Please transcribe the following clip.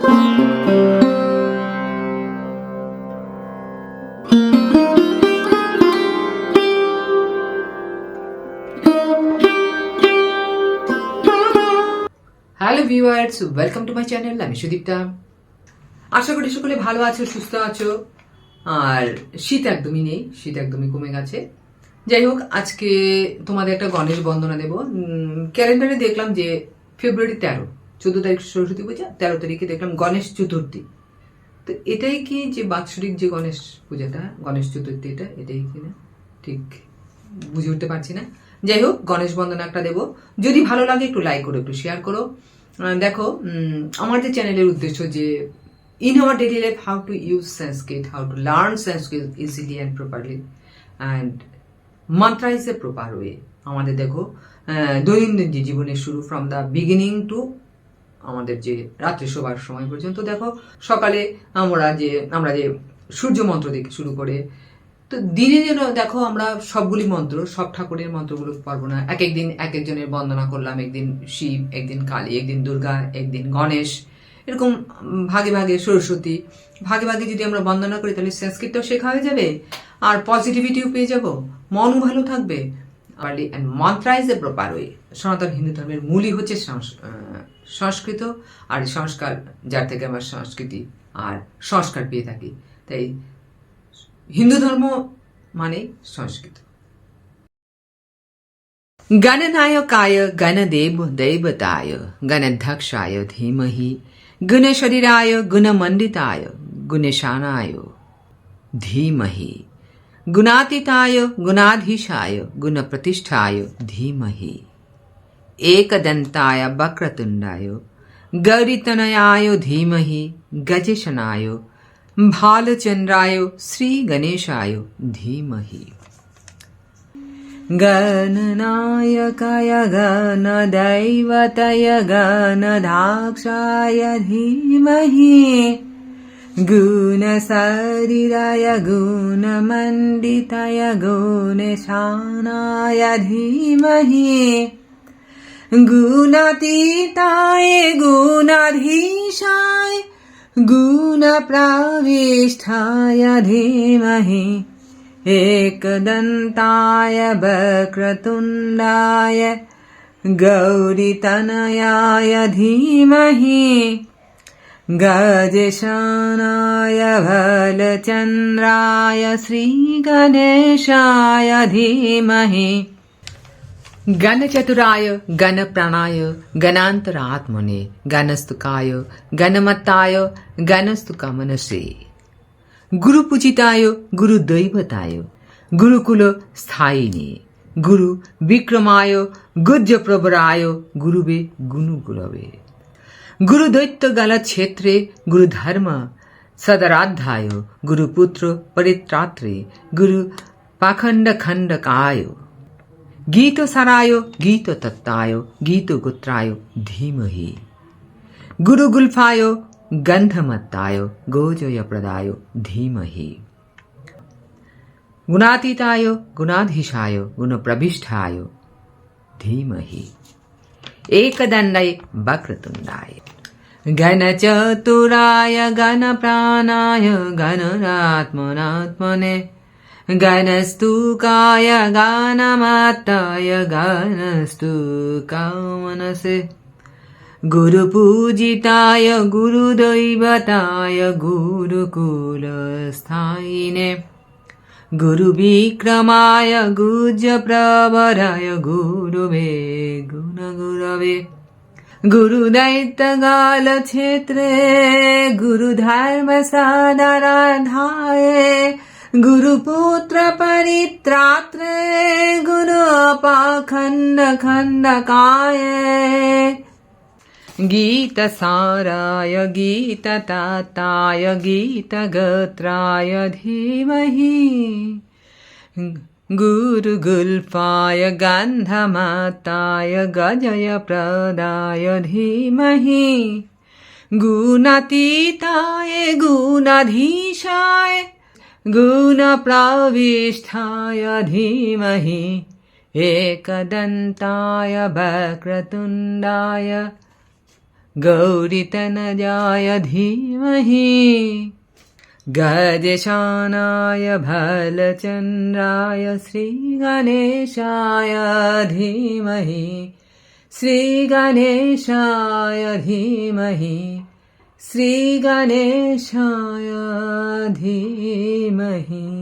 Hello viewers welcome to my channel আমি সুদীপ্তা। আশা করি সকলে ভালো আছো, সুস্থ আছো। আর শীত একদমই নেই, শীত একদমই কমে গেছে। যাই হোক, আজকে তোমাদের একটা গণেশ বন্দনা দেব। ক্যালেন্ডারে দেখলাম যে ফেব্রুয়ারি তেরো। চোদ্দ তারিখ সরস্বতী পূজা, তেরো তারিখে দেখলাম গণেশ চতুর্থী। তো এটাই কি যে বাৎসরিক যে গণেশ পূজাটা, গণেশ চতুর্থী এটা, এটাই কি না? ঠিক বুঝে উঠতে পারছি না। যাই হোক, গণেশ বন্দনা একটা দেবো। যদি ভালো লাগে একটু লাইক করো, একটু শেয়ার করো। দেখো আমার যে চ্যানেলের উদ্দেশ্য যে in our daily life how to use Sanskrit how to learn Sanskrit easily and properly and memorize a proper way আমাদের দেখো দৈনন্দিন যে জীবনের শুরু ফ্রম দ্য বিগিনিং টু আমাদের যে রাত্রে শোবার সময় পর্যন্ত দেখো সকালে আমরা যে আমরা যে সূর্য মন্ত্র থেকে শুরু করে, তো দিনে যেন দেখো আমরা সবগুলি মন্ত্র, সব ঠাকুরের মন্ত্রগুলো পারব না। এক একদিন এক একজনের বন্দনা করলাম একদিন শিব একদিন কালী একদিন দুর্গা একদিন গণেশ। এরকম ভাগে ভাগে সরস্বতী, ভাগে ভাগে যদি আমরা বন্দনা করি, তাহলে সংস্কৃতটাও শেখা হয়ে যাবে, আর পজিটিভিটিও পেয়ে যাব, মনও ভালো থাকবে। Properly and memorize a proper way সনাতন হিন্দু ধর্মের মূলই হচ্ছে সংস্কৃত। আর সংস্কার, যার থেকে আমরা সংস্কৃতি আর সংস্কার পেয়ে থাকি, তাই হিন্দু ধর্ম মানে সংস্কৃত। গণনায়কায় গণদেব দৈবতায়, গণধ্যক্ষায় ধীমহি গুণশরীরায় গুণমণ্ডিতায়, গুণশানায় ধীমহি। गुणातीताय, गुणाधीशाय, गुणप्रतिष्ठाय धीमहि। एकदन्ताय, वक्रतुण्डाय, गौरीतनयाय धीमहि, गजेशनाय, भालचन्द्राय, श्रीगणेशाय धीमहि। गणनायकाय, गणदैवतय, गणदाक्षाय धीमहि। गुणशरीराय गुणमण्डिताय गुणशानाय धीमहि गुणातीताय गुणाधीशाय गुणप्रविष्ठाय धीमहि। एकदन्ताय वक्रतुण्डाय गौरीतनयाय धीमहि गजेशानाय भलचन्द्राय श्रीगणेशाय धीमहि गणचतुराय गणप्राणाय गणान्तरात्मने गणस्तुकाय गणमत्ताय गणस्तुकमनसे গুরুপূজিতায় গুরু দৈবতায় গুরুকুল স্থায়িনে গুরু বিক্রমায় গুজ্জ প্রবরায় गुरु दैत्य गाला क्षेत्रे गुरु धर्म सदराध्याय गुरुपुत्र परित्रात्रे गुरु पाखंड खंड काय गीत सराय गीत तत्ताय गीत गोत्राय धीमहि गुरु गुल्फाय गंधमत्ताय गोजय प्रदाय धीमहि गुणातीताय गुणाधीशाय गुणप्रविष्ठाय धीमहि एकदण्डै वक्रतुण्डाय घनचतुराय घनप्राणाय घनरात्मनात्मने। घनस्तुकाय गणस्तुकाय घनस्तुकामनसे। गुरुपूजिताय गुरुदैवताय गुरुकुलस्थायिने। गुरुविक्रमाय गुजप्रवराय गुरुवे गुणगुरवे गुरुदैत्यगालक्षेत्रे गुरुधर्मसादराधाय गुरुपुत्र परित्रात्रे गुरुपाखण्डखण्डकाय गीतसाराय गीतताताय गीतगत्राय धीमहि। गुरुगुल्फाय गन्धमाताय गजयप्रदाय धीमहि। गुणातीताय गुणाधीशाय गुणप्रविष्ठाय धीमहि। एकदन्ताय वक्रतुण्डाय गौरितनजाय धीमहि। गजेशानाय भलचन्द्राय श्रीगणेशाय धीमहि। श्रीगणेशाय धीमहि। श्रीगणेशाय धीमहि।